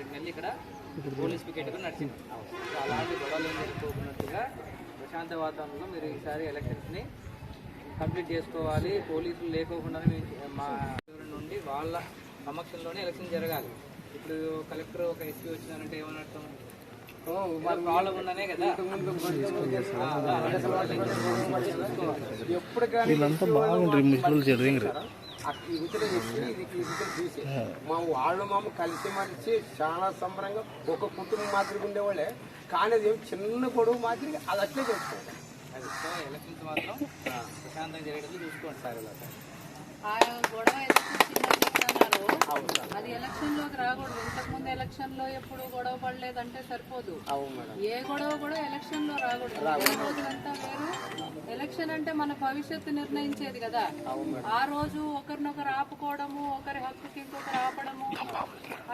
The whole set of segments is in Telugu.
రెండు నెలలు ఇక్కడ పోలీస్ పికెట్ కూడా నడిచింది. సో అలాంటి గొడవలు ఏం జరుపుకోకున్నట్టుగా ప్రశాంత వాతావరణంలో మీరు ఈసారి ఎలక్షన్స్ని కంప్లీట్ చేసుకోవాలి. పోలీసులు లేకోకుండా మేము మా నుండి వాళ్ళ సమక్షంలోనే ఎలక్షన్ జరగాలి. ఇప్పుడు కలెక్టర్ ఒక ఎస్పీ వచ్చినారంటే ఏమని అర్థం ప్రాబ్లం ఉందనే కదా. ఎప్పుడు కానీ ఈ ఇది ఈ చూసి. మా వాళ్ళు మామ కలిసి మలిసి చాలా సంబరంగా ఒక కుటుంబం మాదిరిగా ఉండేవాళ్ళే. కానీ అది చిన్న గొడవ మాదిరిగా అది అట్లే చేసుకోవాలి అది ఎలక్షన్స్ మాత్రం ఆ, ప్రశాంతంగా జరిగేటట్లు చూసుకోండి సార్ ఇలా సార్. ఆ గొడవ చెప్తున్నారు. అది ఎలక్షన్లోకి రాకూడదు. ఇంతకు ముందు ఎలక్షన్లో ఎప్పుడు గొడవ పడలేదంటే సరిపోదు. ఏ గొడవ కూడా ఎలక్షన్లో రాకూడదు. రోజులంతా వేరు. ఎలక్షన్ అంటే మన భవిష్యత్తు నిర్ణయించేది కదా. ఆ రోజు ఒకరినొకరు ఆపుకోవడము ఒకరి హక్కుకి ఇంకొకరు ఆపడము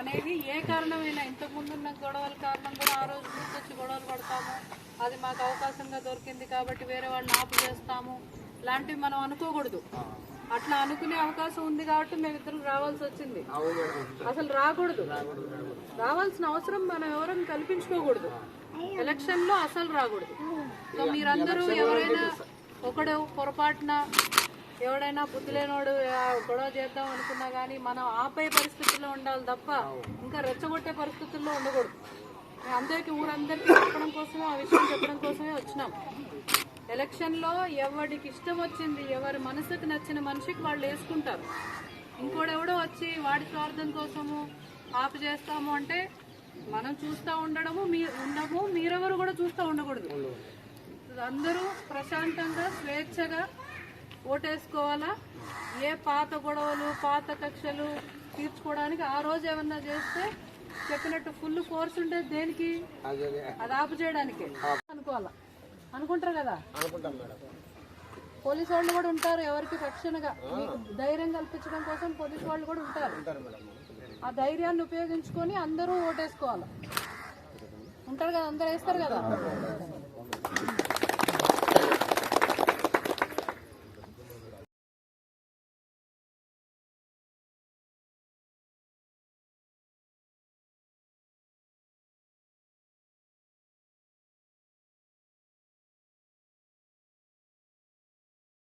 అనేది ఏ కారణమైనా ఇంతకు ముందు ఉన్న గొడవల కారణం కూడా ఆ రోజు గుర్తొచ్చి గొడవలు పడతాము. అది మాకు అవకాశంగా దొరికింది కాబట్టి వేరే వాళ్ళని ఆపు చేస్తాము. లాంటివి మనం అనుకోకూడదు. అట్లా అనుకునే అవకాశం ఉంది కాబట్టి మేమిద్దరం రావాల్సి వచ్చింది. అసలు రాకూడదు. రావాల్సిన అవసరం మనం ఎవరం కల్పించుకోకూడదు. ఎలక్షన్లో అసలు రాకూడదు. సో మీరందరూ ఎవరైనా ఒకడు పొరపాటున ఎవడైనా బుద్ధి లేనోడు గొడవ చేద్దాం అనుకున్నా కానీ మనం ఆపే పరిస్థితుల్లో ఉండాలి తప్ప ఇంకా రెచ్చగొట్టే పరిస్థితుల్లో ఉండకూడదు. అందరికీ ఊరందరికీ చెప్పడం కోసమే ఆ విషయం చెప్పడం కోసమే వచ్చినాం. ఎలక్షన్లో ఎవరికి ఇష్టం వచ్చింది ఎవరి మనసుకు నచ్చిన మనిషికి వాళ్ళు వేసుకుంటారు. ఇంకోడెవడో వచ్చి వాడి స్వార్థం కోసము ఆపు చేస్తాము అంటే మనం చూస్తూ ఉండడము మీ ఉండము మీరెవరు కూడా చూస్తూ ఉండకూడదు. అందరూ ప్రశాంతంగా స్వేచ్ఛగా ఓటేసుకోవాలా? ఏ పాత గొడవలు పాత కక్షలు తీర్చుకోవడానికి ఆ రోజు ఏమన్నా చేస్తే చెప్పినట్టు ఫుల్ ఫోర్స్ ఉంటే దేనికి? అదే ఆపు చేయడానికి. అనుకోవాలా? అనుకుంటారు కదా? పోలీసు వాళ్ళు కూడా ఉంటారు ఎవరికి రక్షణగా. మీకు ధైర్యం కల్పించడం కోసం పోలీసు వాళ్ళు కూడా ఉంటారు. ఆ ధైర్యాన్ని ఉపయోగించుకొని అందరూ ఓటేసుకోవాలి. ఉంటారు కదా అందరూ వేస్తారు కదా?